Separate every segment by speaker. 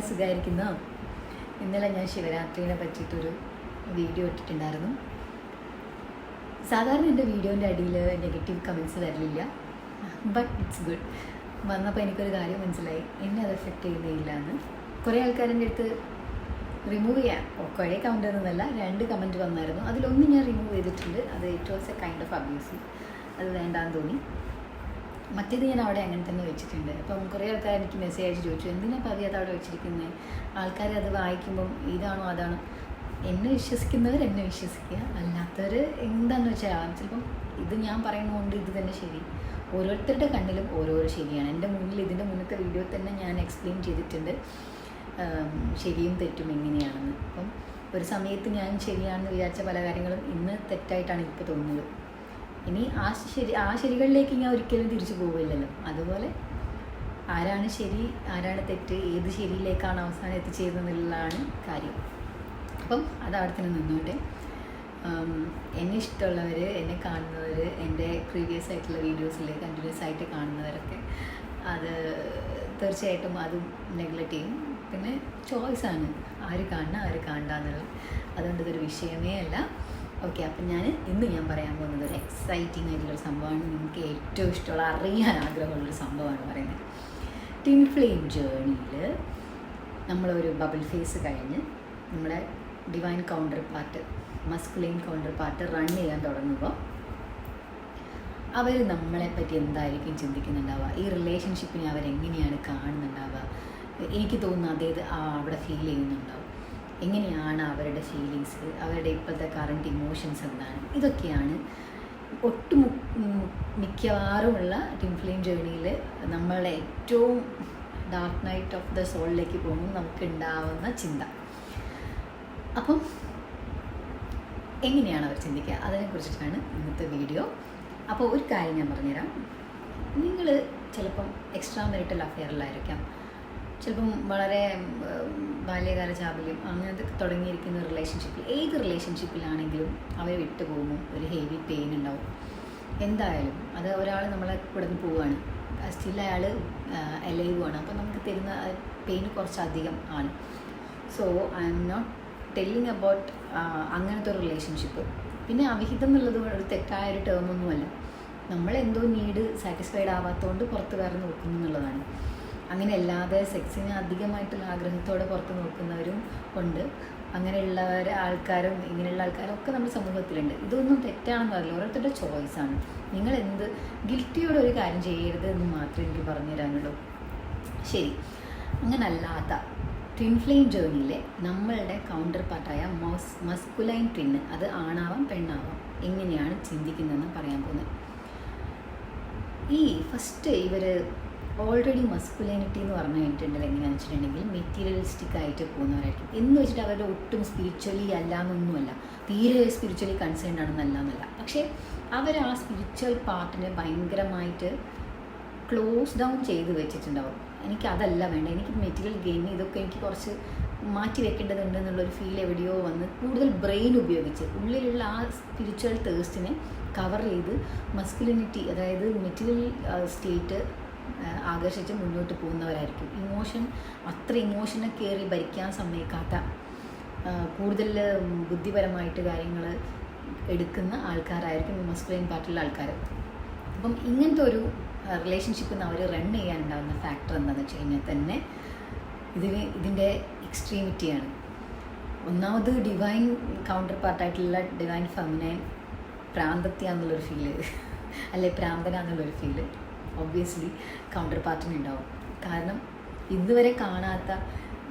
Speaker 1: എല്ലാവരും സുഖമായിരിക്കുന്നു. ഇന്നലെ ഞാൻ ശിവരാത്രിനെ പറ്റിയിട്ടൊരു വീഡിയോ ഇട്ടിട്ടുണ്ടായിരുന്നു. സാധാരണ എന്റെ വീഡിയോന്റെ അടിയിൽ നെഗറ്റീവ് കമൻസ് വരലില്ല. ബട്ട് ഇറ്റ്സ് ഗുഡ് വന്നപ്പോൾ എനിക്കൊരു കാര്യം മനസ്സിലായി. എന്നെ അത് എഫക്റ്റ് ചെയ്യുന്നില്ല എന്ന് കുറേ ആൾക്കാരെന്റെ അടുത്ത് റിമൂവ് ചെയ്യാൻ കുറേ കമന്റ് എന്നല്ല രണ്ട് കമന്റ് വന്നായിരുന്നു. അതിലൊന്ന് ഞാൻ റിമൂവ് ചെയ്തിട്ടുണ്ട്. അത് it was a kind of abuse അത് വേണ്ടാന്ന് തോന്നി. മറ്റേത് ഞാൻ അവിടെ അങ്ങനെ തന്നെ വെച്ചിട്ടുണ്ട്. അപ്പം കുറേ ആൾക്കാർ എനിക്ക് മെസ്സേജ് അയച്ച് ചോദിച്ചു എന്തിനാ അത് അവിടെ വെച്ചിരിക്കുന്നത് ആൾക്കാർ അത് വായിക്കുമ്പം ഇതാണോ അതാണോ? എന്നെ വിശ്വസിക്കുന്നവർ എന്നെ വിശ്വസിക്കുക. അല്ലാത്തവർ എന്താണെന്ന് വെച്ചാൽ ചിലപ്പം ഇത് ഞാൻ പറയുന്നതുകൊണ്ട് ഇത് തന്നെ ശരി. ഓരോരുത്തരുടെ കണ്ണിലും ഓരോരോ ശരിയാണ്. എന്റെ മുന്നിൽ ഇതിന്റെ മുന്നത്തെ വീഡിയോ തന്നെ ഞാൻ എക്സ്പ്ലെയിൻ ചെയ്തിട്ടുണ്ട്. ശരിയും തെറ്റും എങ്ങനെയാണെന്ന്. അപ്പം ഒരു സമയത്ത് ഞാൻ ശരിയാണെന്ന് വിചാരിച്ച പല കാര്യങ്ങളും ഇന്ന് തെറ്റായിട്ടാണ് ഇപ്പോൾ തോന്നുന്നത്. ഇനി ആ ശരി ആ ശരികളിലേക്ക് ഞാൻ ഒരിക്കലും തിരിച്ചു പോവില്ലല്ലോ. അതുപോലെ ആരാണ് ശരി ആരാണ് തെറ്റ് ഏത് ശരിയിലേക്കാണ് അവസാനം എത്തിച്ചേരുന്നതെന്നുള്ളതാണ് കാര്യം. അപ്പം അത് അവിടെ തന്നെ നിന്നോട്ടെ. എന്നെ ഇഷ്ടമുള്ളവർ എന്നെ കാണുന്നവർ എന്റെ പ്രീവിയസ് ആയിട്ടുള്ള വീഡിയോസിൽ കണ്ടിന്യൂസ് ആയിട്ട് കാണുന്നവരൊക്കെ അത് തീർച്ചയായിട്ടും അതും നെഗ്ലക്റ്റ് ചെയ്യും. പിന്നെ ചോയ്സാണ് ആര് കാണണം ആര് കാണണ്ട എന്നുള്ളത്. അതുകൊണ്ട് ഇതൊരു വിഷയമേ അല്ല. ഓക്കെ അപ്പം ഞാൻ ഇന്ന് ഞാൻ പറയാൻ പോകുന്നത് ഒരു എക്സൈറ്റിംഗ് ആയിട്ടുള്ളൊരു സംഭവമാണ്. നിങ്ങൾക്ക് ഏറ്റവും ഇഷ്ടമുള്ള അറിയാൻ ആഗ്രഹമുള്ളൊരു സംഭവമാണ് പറയുന്നത്. ടിൻ ഫ്ലെയിം ജേണിയിൽ നമ്മളൊരു ബബിൾ ഫേസ് കഴിഞ്ഞ് നമ്മുടെ divine counterpart masculine counterpart run ചെയ്യാൻ തുടങ്ങുമ്പോൾ അവർ നമ്മളെ പറ്റി എന്തായിരിക്കും ചിന്തിക്കുന്നുണ്ടാവുക? ഈ റിലേഷൻഷിപ്പിനെ അവരെങ്ങനെയാണ് കാണുന്നുണ്ടാവുക? എനിക്ക് തോന്നുന്നു അതേത് അവിടെ ഫീൽ ചെയ്യുന്നുണ്ടാവും. എങ്ങനെയാണ് അവരുടെ ഫീലിങ്സ് അവരുടെ ഇപ്പോഴത്തെ കറണ്ട് ഇമോഷൻസ് എന്താണ്? ഇതൊക്കെയാണ് ഒട്ടുമു ഉം, മിക്കവാറുമുള്ള ടിംഫ്ലെയിം ജേണിയിൽ നമ്മളുടെ ഏറ്റവും ഡാർക്ക് നൈറ്റ് ഓഫ് ദ സോളിലേക്ക് പോകുമ്പോൾ നമുക്ക് ഉണ്ടാവുന്ന ചിന്ത. അപ്പം എങ്ങനെയാണ് അവർ ചിന്തിക്കുക? അതിനെക്കുറിച്ചിട്ടാണ് ഇന്നത്തെ വീഡിയോ അപ്പോൾ ഒരു കാര്യം ഞാൻ പറഞ്ഞുതരാം. നിങ്ങൾ ചിലപ്പം എക്സ്ട്രാ മെറിറ്റൽ അഫെയറിലായിരിക്കാം ചിലപ്പം വളരെ ബാല്യകാല ചാബല്യം അങ്ങനത്തെ തുടങ്ങിയിരിക്കുന്ന റിലേഷൻഷിപ്പിൽ ഏത് റിലേഷൻഷിപ്പിലാണെങ്കിലും അവർ പോകുന്നു. ഒരു ഹെവി പെയിൻ ഉണ്ടാവും. എന്തായാലും അത് ഒരാൾ നമ്മളെ ഇവിടെ നിന്ന് പോവുകയാണ്. സ്റ്റിൽ അയാൾ എലൈവ് ആണ്. അപ്പോൾ നമുക്ക് തരുന്ന പെയിൻ കുറച്ചധികം ആണ്. So I'm not telling about അങ്ങനത്തെ ഒരു റിലേഷൻഷിപ്പ് പിന്നെ അവിഹിതം എന്നുള്ളത് ഒരു തെറ്റായ ഒരു ടേമൊന്നുമല്ല നമ്മൾ എന്തോ നീഡ് സാറ്റിസ്ഫൈഡ് ആവാത്തതുകൊണ്ട് പുറത്ത് വേറെ നോക്കുന്നു എന്നുള്ളതാണ്. അങ്ങനെ അല്ലാതെ സെക്സിന് അധികമായിട്ടുള്ള ആഗ്രഹത്തോടെ പുറത്ത് നോക്കുന്നവരും ഉണ്ട്. അങ്ങനെയുള്ള ആൾക്കാരും ഇങ്ങനെയുള്ള ആൾക്കാരും ഒക്കെ നമ്മുടെ സമൂഹത്തിലുണ്ട്. ഇതൊന്നും തെറ്റാണെന്ന് പറയില്ല. ഓരോരുത്തരുടെ ചോയ്സാണ് നിങ്ങൾ എന്ത് ഗിൽറ്റിയോടെ ഒരു കാര്യം ചെയ്യരുത് എന്ന് മാത്രമേ എനിക്ക് പറഞ്ഞു തരാനുള്ളൂ. ശരി. അങ്ങനല്ലാത്ത ട്വിൻ ഫ്ലെയിം ജേർണിയിലെ നമ്മളുടെ കൗണ്ടർ പാർട്ടായ മസ് മസ്കുലൈൻ ട്വിന്ന് അത് ആണാവാം പെണ്ണാവാം എങ്ങനെയാണ് ചിന്തിക്കുന്നതെന്ന് പറയാൻ പോകുന്നത്. ഈ ഫസ്റ്റ് ഇവർ ഓൾറെഡി മസ്കുലിനിറ്റി എന്ന് പറഞ്ഞു കഴിഞ്ഞിട്ടുണ്ടെങ്കിൽ എങ്ങനെയാണെന്ന് വെച്ചിട്ടുണ്ടെങ്കിൽ മെറ്റീരിയലിസ്റ്റിക് ആയിട്ട് പോകുന്നവരായിരിക്കും. എന്ന് വെച്ചിട്ട് അവരുടെ ഒട്ടും സ്പിരിച്വലി അല്ല എന്നൊന്നുമല്ല തീരെ സ്പിരിച്വലി കൺസേൺ ആണെന്നല്ല എന്നല്ല പക്ഷേ അവർ ആ സ്പിരിച്വൽ പാർട്ടിനെ ഭയങ്കരമായിട്ട് ക്ലോസ് ഡൗൺ ചെയ്ത് വെച്ചിട്ടുണ്ടാവും. എനിക്ക് അതല്ല വേണ്ട എനിക്ക് മെറ്റീരിയൽ ഗെയിൻ ഇതൊക്കെ എനിക്ക് കുറച്ച് മാറ്റി വെക്കേണ്ടതുണ്ട് എന്നുള്ളൊരു ഫീൽ എവിടെയോ വന്ന് കൂടുതൽ ബ്രെയിൻ ഉപയോഗിച്ച് ഉള്ളിലുള്ള ആ സ്പിരിച്വൽ തേഴ്സ്റ്റിനെ കവർ ചെയ്ത് മസ്കുലിനിറ്റി അതായത് മെറ്റീരിയൽ സ്റ്റേറ്റ് ആകർഷിച്ച് മുന്നോട്ട് പോകുന്നവരായിരിക്കും. ഇമോഷൻ അത്ര ഇമോഷനെ കയറി ഭരിക്കാൻ സമ്മതിക്കാത്ത കൂടുതൽ ബുദ്ധിപരമായിട്ട് കാര്യങ്ങൾ എടുക്കുന്ന ആൾക്കാരായിരിക്കും ഈ മസ്കുലൈൻ പാർട്ടിലുള്ള ആൾക്കാർ അപ്പം ഇങ്ങനത്തെ ഒരു റിലേഷൻഷിപ്പിൽ നിന്ന് അവർ റൺ ചെയ്യാനുണ്ടാകുന്ന ഫാക്ടർ എന്താണെന്ന് വെച്ച് കഴിഞ്ഞാൽ തന്നെ ഇതിന് ഇതിന്റെ എക്സ്ട്രീമിറ്റിയാണ് ഒന്നാമത് ഡിവൈൻ കൗണ്ടർ പാർട്ടായിട്ടുള്ള ഡിവൈൻ ഫെമിനൈൻ പ്രാന്തത്യാന്നുള്ളൊരു ഫീൽ അല്ലെ പ്രാന്തനാന്നുള്ളൊരു ഫീൽ ഒബ്വിയസ്ലി കൗണ്ടർ പാർട്ടിന് ഉണ്ടാവും. കാരണം ഇതുവരെ കാണാത്ത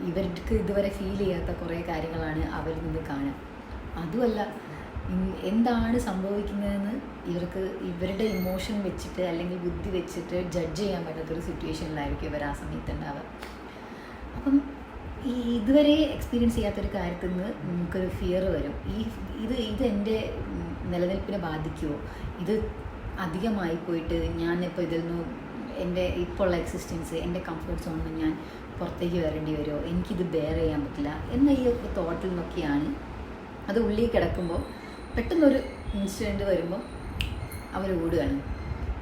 Speaker 1: ഇവർക്ക് ഇതുവരെ ഫീൽ ചെയ്യാത്ത കുറേ കാര്യങ്ങളാണ് അവരിൽ നിന്ന് കാണുക. അതുമല്ല എന്താണ് സംഭവിക്കുന്നതെന്ന് ഇവർക്ക് ഇവരുടെ ഇമോഷൻ വെച്ചിട്ട് അല്ലെങ്കിൽ ബുദ്ധി വെച്ചിട്ട് ജഡ്ജ് ചെയ്യാൻ പറ്റാത്തൊരു സിറ്റുവേഷനിലായിരിക്കും ഇവർ ആ സമയത്ത് ഉണ്ടാവുക. അപ്പം ഈ ഇതുവരെ എക്സ്പീരിയൻസ് ചെയ്യാത്തൊരു കാര്യത്തിൽ നിന്ന് നമുക്കൊരു ഫിയർ വരും. ഈ ഇത് ഇത് എന്റെ നിലനിൽപ്പിനെ ബാധിക്കുമോ ഇത് അധികമായി പോയിട്ട് ഞാനിപ്പോൾ ഇതിൽ നിന്ന് എന്റെ ഇപ്പോൾ ഉള്ള എക്സിസ്റ്റൻസ് എന്റെ കംഫർട്ട് സോണിൽ നിന്ന് ഞാൻ പുറത്തേക്ക് വരേണ്ടി വരുമോ? എനിക്കിത് ബെയർ ചെയ്യാൻ പറ്റില്ല. എന്ന ഈ ഒരു തോട്ടിൽ നിന്നൊക്കെയാണ് അത് ഉള്ളിൽ കിടക്കുമ്പോൾ പെട്ടെന്നൊരു ഇൻസിഡന്റ് വരുമ്പോൾ അവർ ഓടുകയാണ്.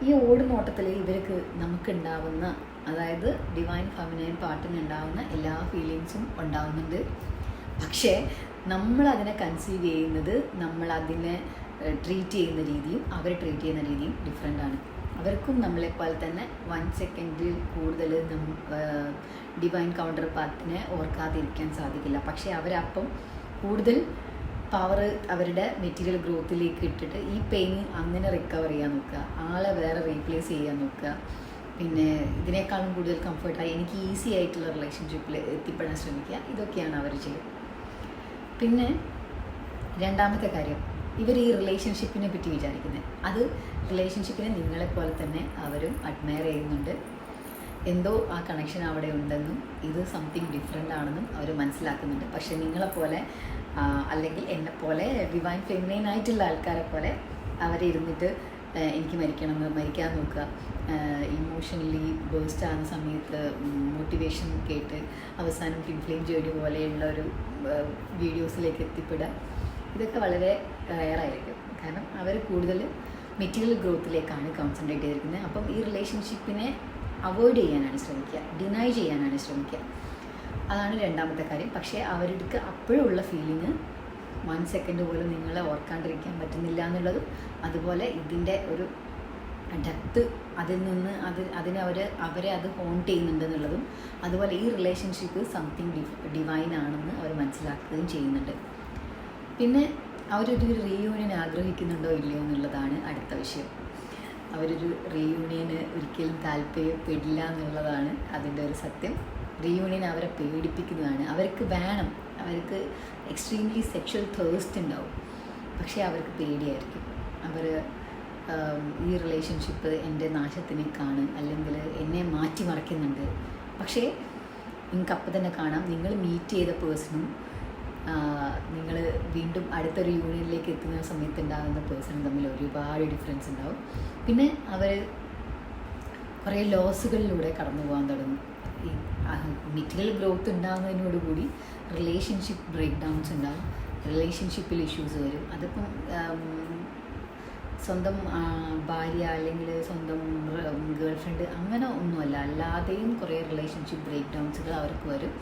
Speaker 1: ഈ ഓടുന്ന ഓട്ടത്തിൽ ഇവർക്ക് നമുക്കുണ്ടാവുന്ന അതായത് ഡിവൈൻ ഫെമിനൈൻ പാർട്ടിന് ഉണ്ടാവുന്ന എല്ലാ ഫീലിങ്സും ഉണ്ടാവുന്നുണ്ട്. പക്ഷേ നമ്മളതിനെ കൺസീവ് ചെയ്യുന്നത് നമ്മൾ അതിനെ ട്രീറ്റ് ചെയ്യുന്ന രീതിയും അവർ ട്രീറ്റ് ചെയ്യുന്ന രീതിയും ഡിഫറെന്റ് ആണ്. അവർക്കും നമ്മളെപ്പോലെ തന്നെ വൺ സെക്കൻഡിൽ കൂടുതൽ ഡിവൈൻ കൗണ്ടർ പാർട്ടിനെ ഓർക്കാതിരിക്കാൻ സാധിക്കില്ല. പക്ഷേ അവരപ്പം കൂടുതൽ പവർ അവരുടെ മെറ്റീരിയൽ ഗ്രോത്തിലേക്ക് ഇട്ടിട്ട് ഈ പെയിൻ അങ്ങനെ റിക്കവർ ചെയ്യാൻ നോക്കുക. ആളെ വേറെ റീപ്ലേസ് ചെയ്യാൻ നോക്കുക. പിന്നെ ഇതിനേക്കാളും കൂടുതൽ കംഫർട്ടായി എനിക്ക് ഈസി ആയിട്ടുള്ള റിലേഷൻഷിപ്പിൽ എത്തിപ്പെടാൻ ശ്രമിക്കുക. ഇതൊക്കെയാണ് അവർ ചെയ്യുക പിന്നെ രണ്ടാമത്തെ കാര്യം. ഇവർ ഈ റിലേഷൻഷിപ്പിനെ പറ്റി വിചാരിക്കുന്നത് അത് റിലേഷൻഷിപ്പിനെ നിങ്ങളെപ്പോലെ തന്നെ അവരും അഡ്മയർ ചെയ്യുന്നുണ്ട്. എന്തോ ആ കണക്ഷൻ അവിടെ ഉണ്ടെന്നും ഇത് സംതിങ് ഡിഫറെന്റ് ആണെന്നും അവർ മനസ്സിലാക്കുന്നുണ്ട്. പക്ഷെ നിങ്ങളെപ്പോലെ അല്ലെങ്കിൽ എന്നെപ്പോലെ ഡിവൈൻ ഫെമിനൈൻ ആയിട്ടുള്ള ആൾക്കാരെ പോലെ അവരിരുന്നിട്ട് എനിക്ക് മരിക്കണം മരിക്കാൻ നോക്കുക. ഇമോഷണലി ബേസ്റ്റ് ആകുന്ന സമയത്ത് മോട്ടിവേഷൻ കേട്ട് അവസാനം ഫിൻഫ്ലെയിം ജോലി പോലെയുള്ള ഒരു വീഡിയോസിലേക്ക് എത്തിപ്പെടുക. ഇതൊക്കെ വളരെ റയറായിരിക്കും കാരണം അവർ കൂടുതൽ മെറ്റീരിയൽ ഗ്രോത്തിലേക്കാണ് കോൺസെൻട്രേറ്റ് ചെയ്തിരിക്കുന്നത്. അപ്പം ഈ റിലേഷൻഷിപ്പിനെ അവോയ്ഡ് ചെയ്യാനാണ് ശ്രമിക്കുക. ഡിനൈ ചെയ്യാനാണ് ശ്രമിക്കുക. അതാണ് രണ്ടാമത്തെ കാര്യം. പക്ഷേ അവർക്ക് അപ്പോഴുള്ള ഫീലിംഗ് വൺ സെക്കൻഡ് പോലും നിങ്ങളെ ഓർക്കാണ്ടിരിക്കാൻ പറ്റുന്നില്ല എന്നുള്ളതും അതുപോലെ ഇതിന്റെ ഒരു ഡെപ്ത് അതിൽ നിന്ന് അത് അതിനെ അവരെ അത് ഹോണ്ട് ചെയ്യുന്നുണ്ടെന്നുള്ളതും അതുപോലെ ഈ റിലേഷൻഷിപ്പ് സംതിങ് ഡിവൈൻ ആണെന്ന് അവർ മനസ്സിലാക്കുകയും ചെയ്യുന്നുണ്ട്. പിന്നെ അവരൊരു റീയൂണിയൻ ആഗ്രഹിക്കുന്നുണ്ടോ ഇല്ലയോ എന്നുള്ളതാണ് അടുത്ത വിഷയം. അവരൊരു റീയൂണിയന് ഒരിക്കലും താല്പര്യപ്പെടില്ല എന്നുള്ളതാണ് അതിന്റെ ഒരു സത്യം. റീയൂണിയൻ അവരെ പേടിപ്പിക്കുന്നതാണ്. അവർക്ക് വേണം. അവർക്ക് എക്സ്ട്രീംലി സെക്ഷൽ തേഴ്സ്റ്റ് ഉണ്ടാവും. പക്ഷേ അവർക്ക് പേടിയായിരിക്കും. അവർ ഈ റിലേഷൻഷിപ്പ് എന്റെ നാശത്തിനേക്കാണ് അല്ലെങ്കിൽ എന്നെ മാറ്റി മാറ്റിമറിക്കുന്നുണ്ട്. പക്ഷേ നിങ്ങൾക്ക് അപ്പം തന്നെ കാണാം. നിങ്ങൾ മീറ്റ് ചെയ്ത പേഴ്സണും നിങ്ങൾ വീണ്ടും അടുത്തൊരു യൂണിയനിലേക്ക് എത്തുന്ന സമയത്ത് ഉണ്ടാകുന്ന പേഴ്സണും തമ്മിൽ ഒരുപാട് ഡിഫറൻസ് ഉണ്ടാവും. പിന്നെ അവർ കുറേ ലോസുകളിലൂടെ കടന്നു പോകാൻ തുടങ്ങും. ഈ മെറ്റീരിയൽ ഗ്രോത്ത് ഉണ്ടാകുന്നതിനോടുകൂടി റിലേഷൻഷിപ്പ് ബ്രേക്ക് ഡൗൺസ് ഉണ്ടാകും റിലേഷൻഷിപ്പിൽ ഇഷ്യൂസ് വരും. അതിപ്പം സ്വന്തം ഭാര്യ അല്ലെങ്കിൽ സ്വന്തം ഗേൾ ഫ്രണ്ട് അങ്ങനെ ഒന്നുമല്ല. അല്ലാതെയും കുറേ റിലേഷൻഷിപ്പ് ബ്രേക്ക് ഡൗൺസുകൾ അവർക്ക് വരും.